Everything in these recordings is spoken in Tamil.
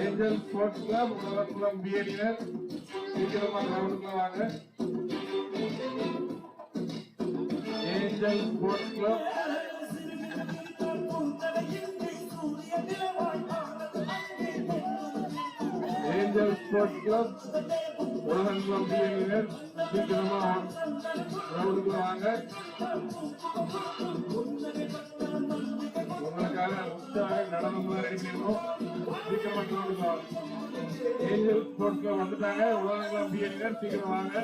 ஏஞ்சல் ஸ்போர்ட்ஸ் கிளப் உலகக்குளம் பிஎடினர் சீக்கிரமா கிரவுண்டுக்குள்ள வாங்க. Angel sports club. Angel sports club Ulagakulam பிஎடினர் சீக்கிரமா கிரவுண்டுக்குள்ள வாங்க. உற்சாக ரெடி பண்ணிருக்கோம் சீக்கிரமா கிரவுண்டுக்கு ஏஞ்சல் ஸ்போர்ட்ஸ்ல வந்துட்டாங்க உலகம் பிஎடினர் சீக்கிரம் வாங்க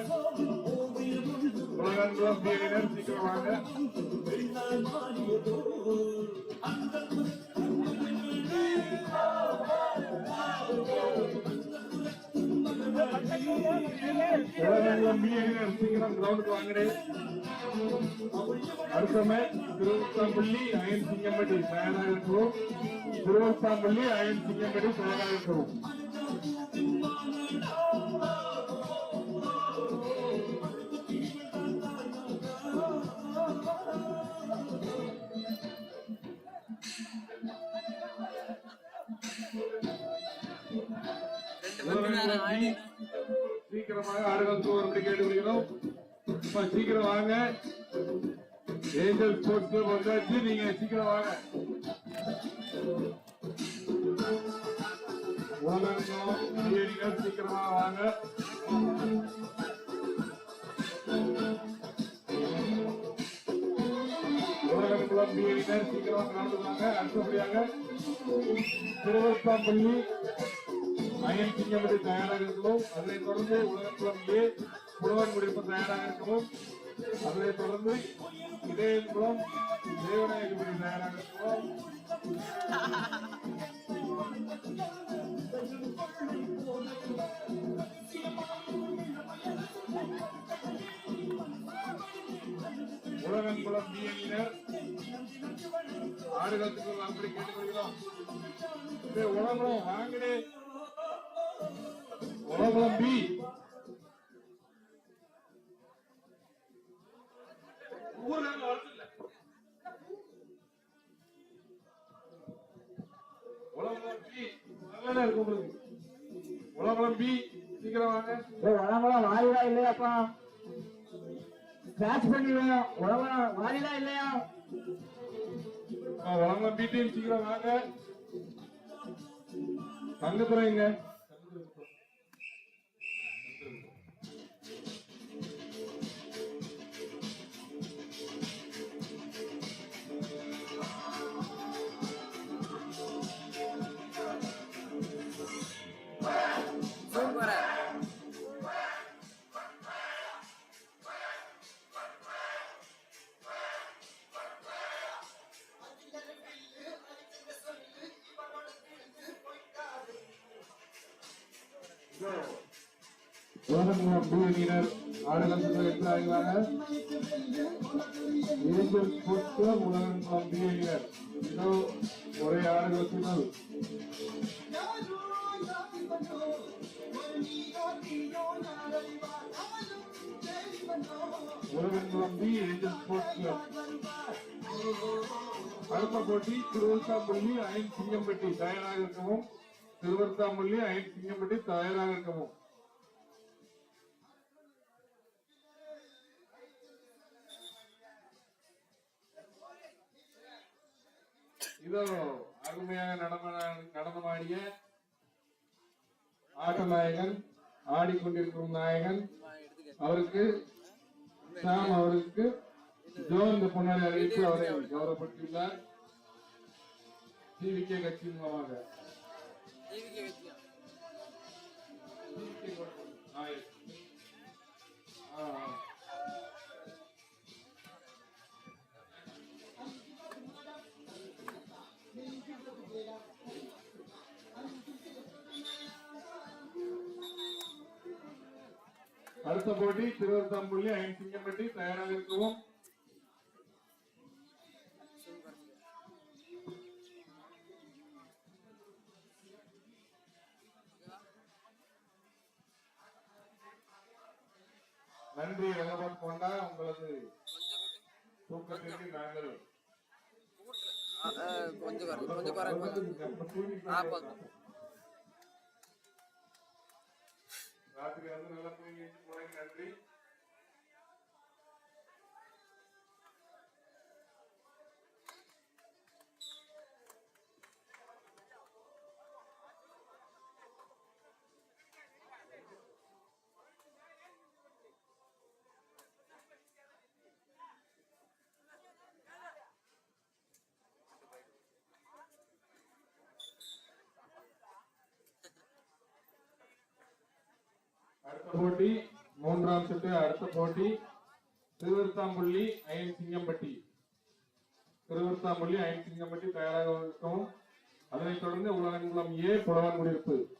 உலகங்குளம் சீக்கிரம் வாங்க கிரவுண்டுக்கு வாங்குறே அடுத்த மேட்ச் திருவத்தாம்பள்ளி அயன் சிங்கம்பட்டி தயாராக இருக்கிறோம் திருவத்தாம்பள்ளி அயன் சிங்கம்பட்டி தயாராக இருக்கிறோம் சீக்கிரமாக ஆடுகளுக்கு வரும்படி கேட்டுக்கொள்கிறோம். சீக்கிரம் வாங்க. ஏஞ்சல் ஸ்போர்ட்ஸ் கிளப் வந்தாச்சு. நீங்க சீக்கிரம் வாங்க. சீக்கிரமா வாங்க. சீக்கிரமா கலந்துவாங்க அடுத்தபடியாக திருவத்தாம்பள்ளி அயன் சிங்கமடி தயாராக இருக்கிறோம் அதனைத் தொடர்ந்து உலகக்குளம் ஏ புலவன் முடிப்பு தயாராக இருக்கிறோம் அதனைத் தொடர்ந்து இதயம் குளம் தேவநாயகபடி தயாராக இருக்கிறோம் உலகங்குளம் பி அணியினர் ஆடுகளத்துக்கு அப்படி கேட்டுக்கொள்கிறோம்? உலகம் வாங்கடே பி சீக்கிரம் வாங்க உடம்புல வாரிடா இல்லையாப்பா. ஸ்கிராச் பண்ணிடுவேன் உடம்புல வாரிடா இல்லையா? உலகம் பி டீம் சீக்கிரம் வாங்க தங்கத்துறைங்க ஆடுகளத்துக்கு எடுத்து உலகம் இதோ ஒரே ஆடுகளத்தினால் உலகம் B angel sports Thiruvaruthampalli Singampatti தயாராக இருக்கவும் திருவருத்தாம்பள்ளி ஐந்து சிங்கம்பட்டி தயாராக இருக்கவும். இதோ அருமையாக நடன நடனமாடிய ஆட்ட நாயகன் ஆடிக்கொண்டிருக்கும் நாயகன். அவருக்கு சாம் அவருக்கு ஜோ இந்த பொன்னாடி அறிவித்து அவரை கௌரவப்படுத்தியுள்ளார். டிவிகே கட்சியின் மூலமாக. ஆ, அடுத்த போட்டி திருவருத்தாம்பள்ளி ஐந்து சிங்கம்பட்டி தயாராக இருக்கவும். நன்றி ரங்கபாத் கொண்டா உங்களது தூக்கத்திற்கு நாங்கள் கொஞ்சம் கொஞ்சம் குறை ராத்திரி வந்து நல்லா தூங்கி போனதுக்கு நன்றி. போட்டி மூன்றாம் சுற்று அடுத்த போட்டி திருவிருத்தாம்பள்ளி அயன் சிங்கம்பட்டி. திருவிருத்தாம்பள்ளி அயன் சிங்கம்பட்டி தயாராக இருக்கும் அதனைத் தொடர்ந்து உலகங்குளம் ஏ புலவன் குடியிருப்பு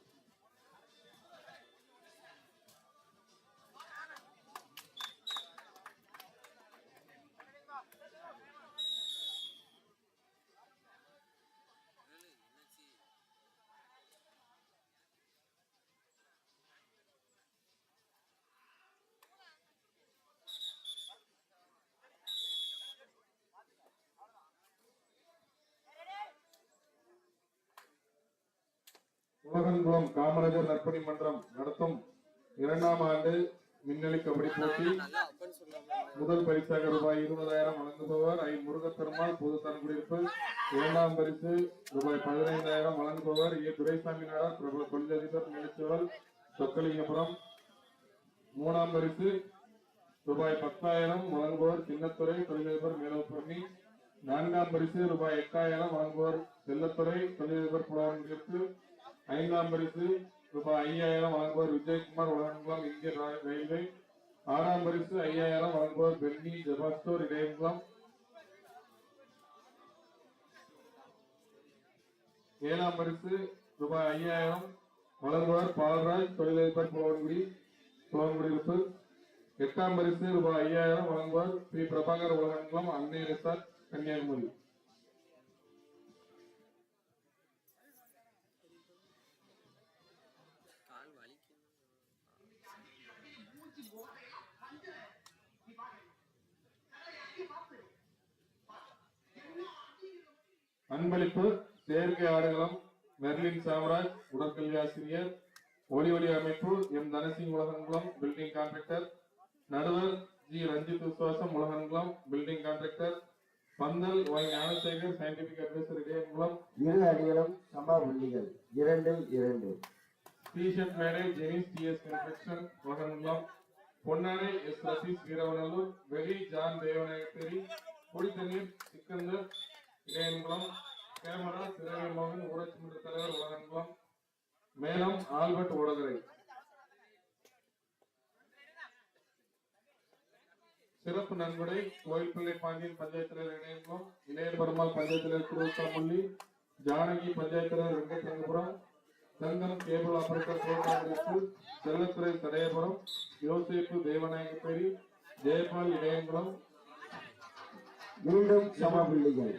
குளம் காமராஜர் நற்பணி மன்றம் நடத்தும் இரண்டாம் ஆண்டு மின்னலி கபடி போட்டி. முதல் பரிசாக ரூபாய் இருபதாயிரம் வழங்குபவர் ஐ. முருகப்பெருமாள் பொதுத்தன் குடியிருப்பு இரண்டாம் பரிசு ரூபாய் பதினைந்தாயிரம் வழங்குபவர் ஏ. துரைசாமி நாடார் பிரபல தொழிலதிபர் நிலச்சூழல் சொக்கலிங்கபுரம். மூணாம் பரிசு ரூபாய் பத்தாயிரம் வழங்குபவர் சின்னத்துறை தொழிலதிபர் மேலப்பண்ணி நான்காம் பரிசு ரூபாய் எட்டாயிரம் வழங்குபவர் செல்லத்துறை தொழிலதிபர் புலவர்களுக்கு ஐந்தாம் பரிசு ரூபாய் ஐயாயிரம் வழங்குவார் விஜயகுமார் உலகங்குளம் இந்திய ரயில்வே. ஆறாம் பரிசு ஐயாயிரம் வழங்குவார் பென்னி ஜெபாஸ்டோர் இடையங்குளம் ஏழாம் பரிசு ரூபாய் ஐயாயிரம் வழங்குவார் பால்ராஜ் தொழிலதிபர் புலவன்குடி புலவன்குடியிருப்பு எட்டாம் பரிசு ரூபாய் ஐயாயிரம் வழங்குவார் பி. பிரபாகர் உலகங்குளம் அன்னை ரிசார்ட் கன்னியாகுமரி. அன்பளிப்பு செயற்கை ஆடுகளம் மெர்லின் சாம்ராஜ் உடற்கல்வி ஆசிரியர் ஒளி ஒளி அமைப்பு M Thanasingh Ulagankulam building contractor நடுவர் G Ranjith Visuvasam Ulagankulam building contractor பந்தல் Y Gnanasekar scientific advisor Idaiyankulam இரு அணிகளும் சம புள்ளிகள். இரண்டு இரண்டு. டிஷர்ட் மேடை ஜெனிஸ் டிஎஸ் கன்ஸ்ட்ரக்ஷன் உலகங்குளம் பொன்னாடை எஸ் ரசீஸ் வீரவனல்லூர் வெளி ஜான் தேவநாயகத்தேரி குடித்தண்ணீர் சிக்கந்தர் இடையங்குளம் கேமரா சிறகை ஊராட்சி மன்ற தலைவர் உலகங்குளம் மேலும் ஆல்பர்ட் ஓடகரை. சிறப்பு நன்கொடை கோயில்பிள்ளை பாண்டியன் பஞ்சாயத்து தலைவர் இணையங்குளம் இளைய பெருமாள் பஞ்சாயத்து தலைவர் திருவச்சாமல்லி ஜானகி பஞ்சாயத்து தலைவர் வெங்கடரங்கபுரம் தங்கம் கேபிள் ஆபரேட்டர் கோட்டாண்டிற்கு செல்லத்துறை தடையபுரம் யோசிப்பு தேவநாயகப்பேரி ஜெயபால் இடையங்குளம் மீண்டும் சம புள்ளிகள்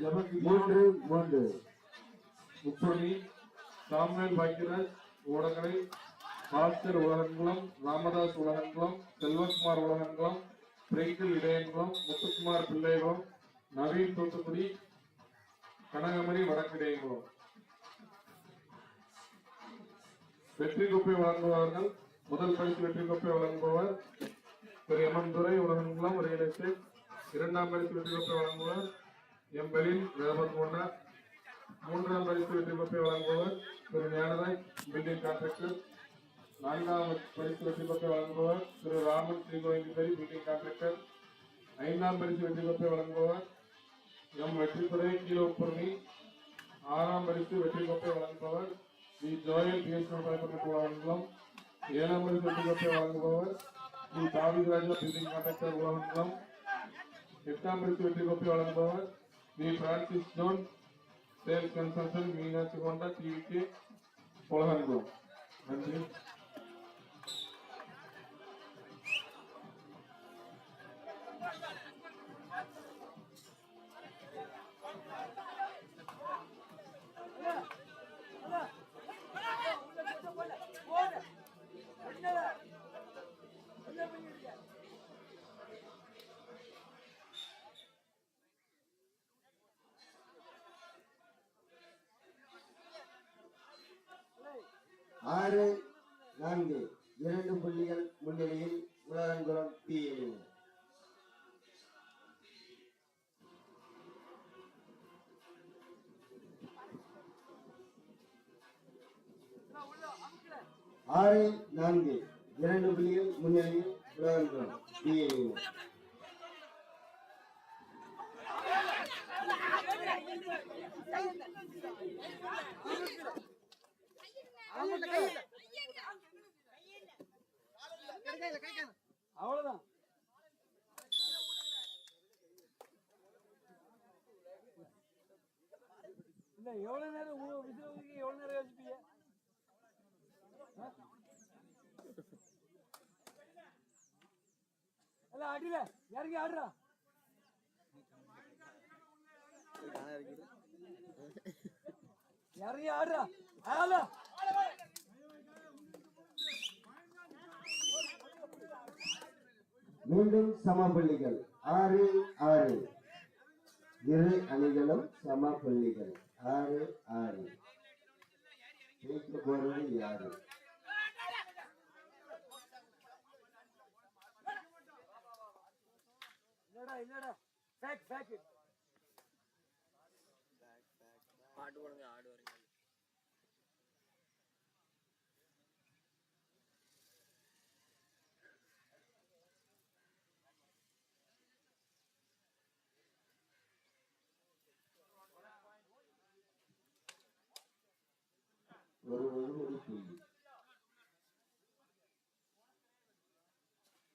மூன்று மூன்று. முப்பொழி சாமுவேல் பாக்கியராஜ் ஓடகரை பாஸ்கர் உலகங்குளம் ராமதாஸ் உலகங்குளம் செல்வகுமார் உலகங்குளம் பிரைக்கிள் இடையங்குளம் முத்துக்குமார் பிள்ளைகுளம் நவீன் தூத்துக்குடி கனகமணி வடக்கிடையங்குளம் வெற்றி கோப்பை வழங்குவார்கள் முதல் பரிசு வெற்றி கோப்பை வழங்குபவர் Thiru M M Durai Ulagankulam real estate இரண்டாம் பரிசு வெற்றி கோப்பை வழங்குபவர் எம் பெலின் ரேபத் மூன்றாம் பரிசு வெற்றி கோப்பை வழங்குவர் திரு ஞானராய் பில்டிங் கான்ட்ராக்டர். நான்காம் பரிசு வெற்றி கோப்பை வழங்குபவர் திரு ராமன் ஸ்ரீகோவிந்தபுரி பில்டிங் கான்ட்ராக்டர். ஐந்தாம் பரிசு வெற்றி கோப்பை வழங்குவர் எம் வெற்றித்துறை கீழப்பூர்ணி ஆறாம் பரிசு வெற்றி கோப்பை வழங்குபவர் வி. ஜோயல் பிஎஸ்என் வழங்குவோம் ஏழாம் பரிசு வெற்றி கோப்பை வழங்குபவர் வி. தாவிராஜா பில்டிங் கான்ட்ராக்டர் உலகம் எட்டாம் பரிசு வெற்றி கோப்பை வழங்குபவர் V. Francis John. Sales consultant Meenakshi கொண்டா டிவிக்கு உலகம் நன்றி. ஆறு இறங்கி ஆடுறா இறங்கி ஆடுறா ஆளா. மீண்டும் சமபள்ளிகள் ஆறு ஆறு. இரு அணிகளும் சம புள்ளிகள். ஆறு ஆறு. ஜெயிக்க போறது யாரு? இல்லடா. இல்லடா பேக் பேக் போடுங்க ஆடு வரீங்க.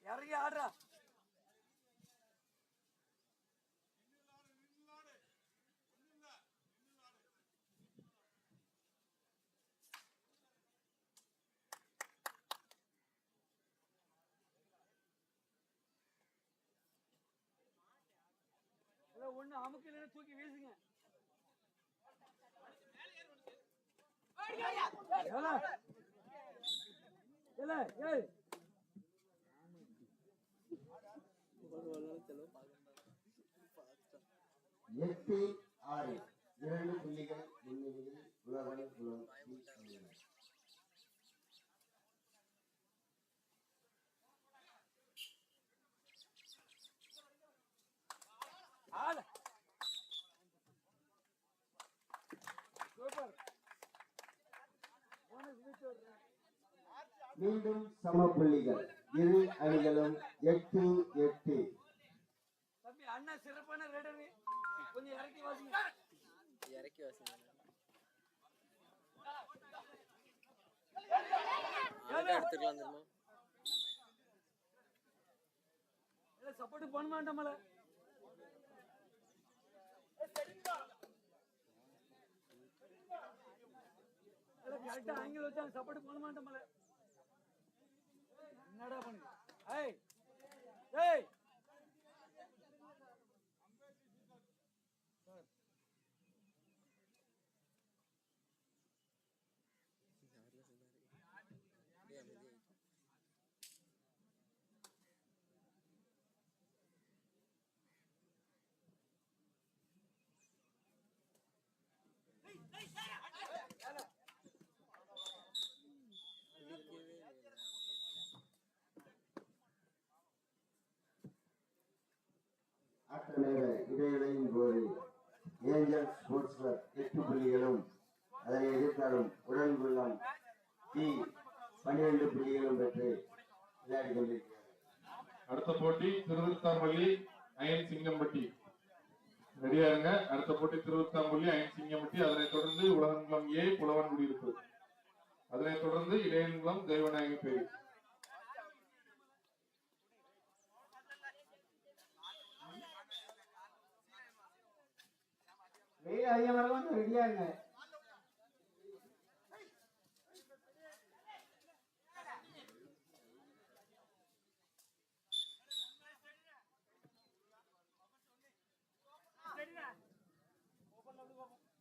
இறங்கி ஆடுறா. ஒண்ணு அமுக்கு இல்லைன்னா தூக்கி வீசுங்க. எட்டு ஆறு இரண்டு புள்ளிகள் முன்னிலையில் உலகம் உலகம் மீண்டும் சம புள்ளிகள் இரு அணிகளும் எட்டு எட்டு. தம்பி அண்ணா சிறப்பான ரேடரு கொஞ்சம் இறக்கி வாசிங்க. இறக்கி வசங்க. எடுத்துக்கலாம் தெரியுமா சப்போர்ட் பண்ண மாட்டோம்ல கரெக்டா ஆங்கில வச்சா சப்போர்ட் பண்ண மாட்டோம்ல என்னடா பண்ணு? ஏய் ஏய் ஆட்ட இடைவேளையின் போது ஏஞ்சல் ஸ்போர்ட்ஸ் கிளப் எட்டு புள்ளிகளும் அதனை எதிர்த்தாலும் உடன்குள்ளம் டி பன்னிரண்டு புள்ளிகளும் பெற்று விளையாடி கொண்டிருக்கிறது அடுத்த போட்டி திருவிருத்தாம்பள்ளி அயன் சிங்கம்பட்டி. ரெடியா இருங்க. அடுத்த போட்டி திருவிருத்தாம்பள்ளி அயன் சிங்கம்பட்டி. அதனைத் தொடர்ந்து உலகங்குளம் ஏ புலவன் குடியிருப்பு அதனைத் தொடர்ந்து இடையன்குளம் தெய்வநாயகி பேரி வெயில் அதிகமாக இருக்கும் ரெடியா இருங்க.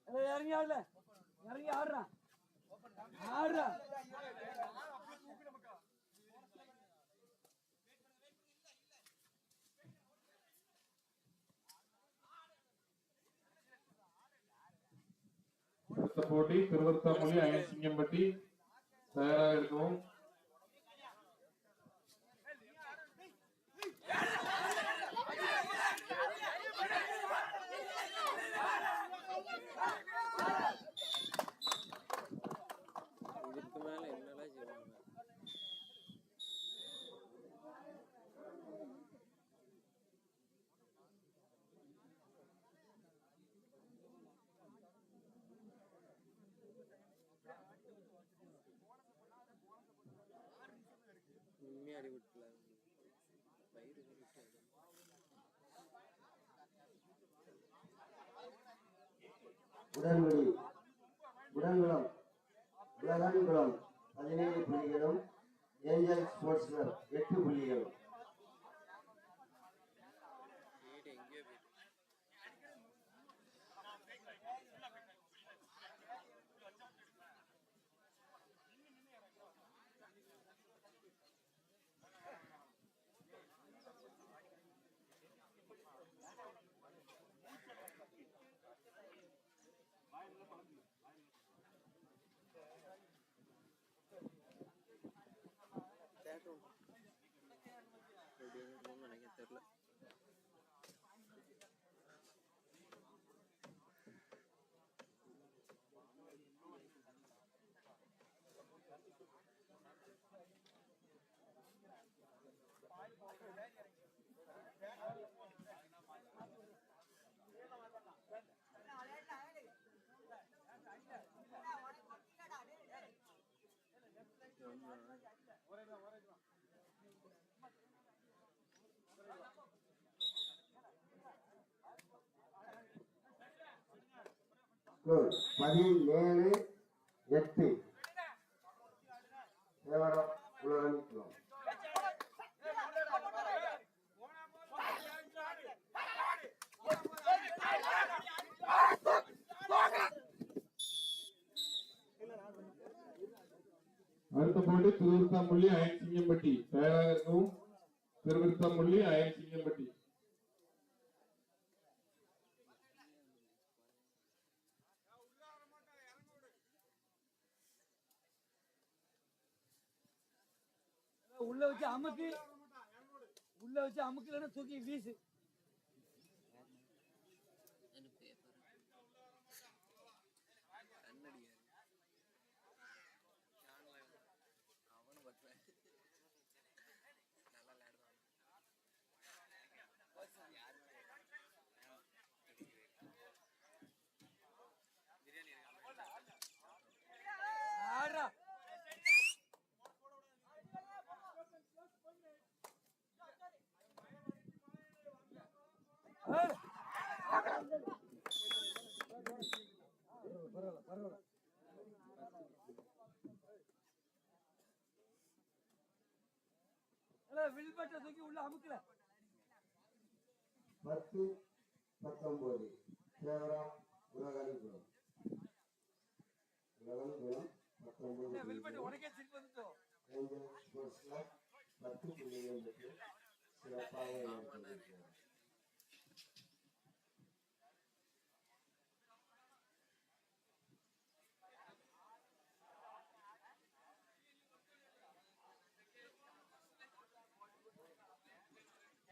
இல்ல இறங்கி ஆடல இறங்கி ஆடுறா ஆடுறா அடுத்த போட்டி திருவிருத்தாம்பள்ளி அயன் சிங்கம்பட்டி தயாராக இருக்கவும். உடன்குடி உடன்குளம் உலகன்குளம் பதினேழு புள்ளிகளும் ஏஞ்சல் ஸ்போர்ட்ஸ் கிளப் எட்டு புள்ளிகளும். எப்படி நினைக்க தெரியல பதினேழு எட்டு. தேவரம் உலகன்குளம் அடுத்த போட்டி திருவிருத்தாம்பள்ளி அயன் சிங்கம்பட்டி தயாராக இருக்கவும் திருவிருத்தாம்பள்ளி அயன் சிங்கம்பட்டி உள்ள வச்சு அமுக்கு உள்ள வச்சு அமுக்கு தூக்கி வீசு. பரவாயில்ல பரவாயில்ல வில்பட்டை தூக்கி உள்ள அமுக்கல. பத்து பத்தொன்பது. தேவரம் உலகன்குளம் உலகன்குளம் பத்தொன்பது வில்பட்டை. உனக்கே சிரிப்பு வந்துட்டோம் பத்து சிறப்பாக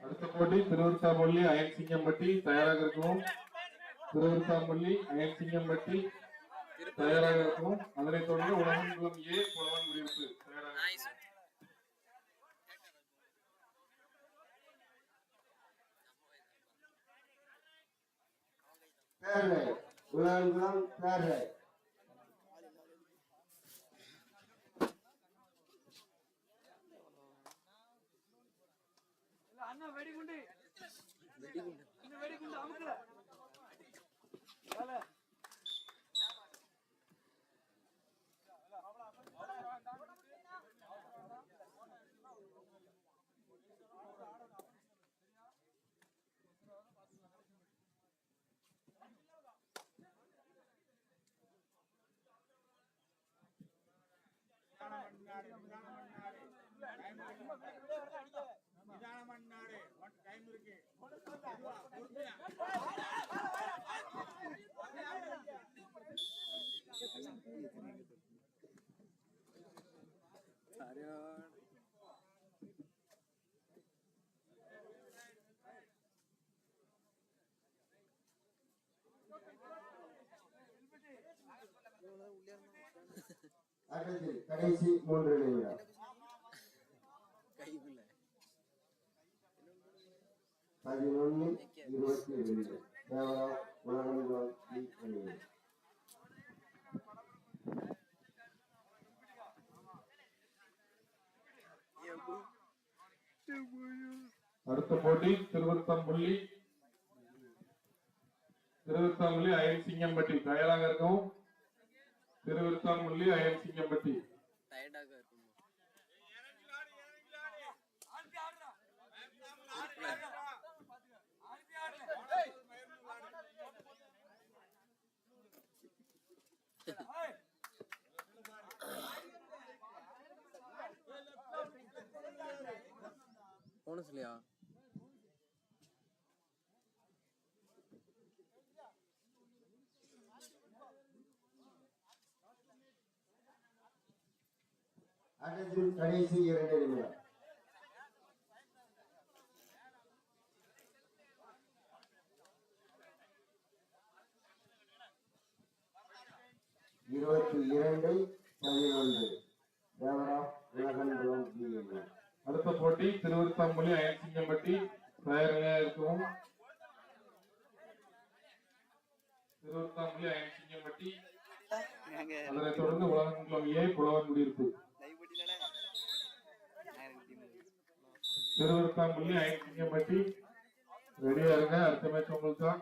அடுத்த போட்டி திருவிருத்தாம்பள்ளி அயன் சிங்கம்பட்டி தயாராக இருக்கவும். திருவிருத்தாம்பள்ளி அயன் சிங்கம்பட்டி தயாராக இருக்கவும். அதனைத் தொடர்ந்து உலகன்குளம் ஏ புலவன் குடியிருப்பு தயாராக பேரலை உலகன்குளம் பேரலை இல்ல அண்ணா கடைசி மூன்று நிமிடம். பதினொன்னு இருபத்தி ரெண்டு லீக் அணிகள் அடுத்த போட்டி திருவிருத்தாம்பள்ளி திருவிருத்தாம்பள்ளி அயல் சிங்கம்பட்டி தயாராக இருக்கவும் திருவிருத்தாம்பள்ளி அயல் சிங்கம்பட்டி டயர்டாக இருக்கும் போனஸ்லையா கடைசி இரண்டு நிமிடம். இருபத்தி இரண்டு பதினொன்று தேவரா உலகன்புரம் பிஏ அடுத்த போட்டி திருவிருத்தாம்பள்ளி அயல் சிங்கம்பட்டி தயாராக இருக்கவும். திருவிருத்தாம்பள்ளி அயல் சிங்கம்பட்டி அதனைத் தொடர்ந்து உலகங்குளம் ஏ புலவன் குடியிருப்பு. திருவிருத்தாம்பள்ளி அயல் சிங்கம்பட்டி ரெடியா இருங்க அடுத்த மேட்ச் உங்களுக்கு தான்.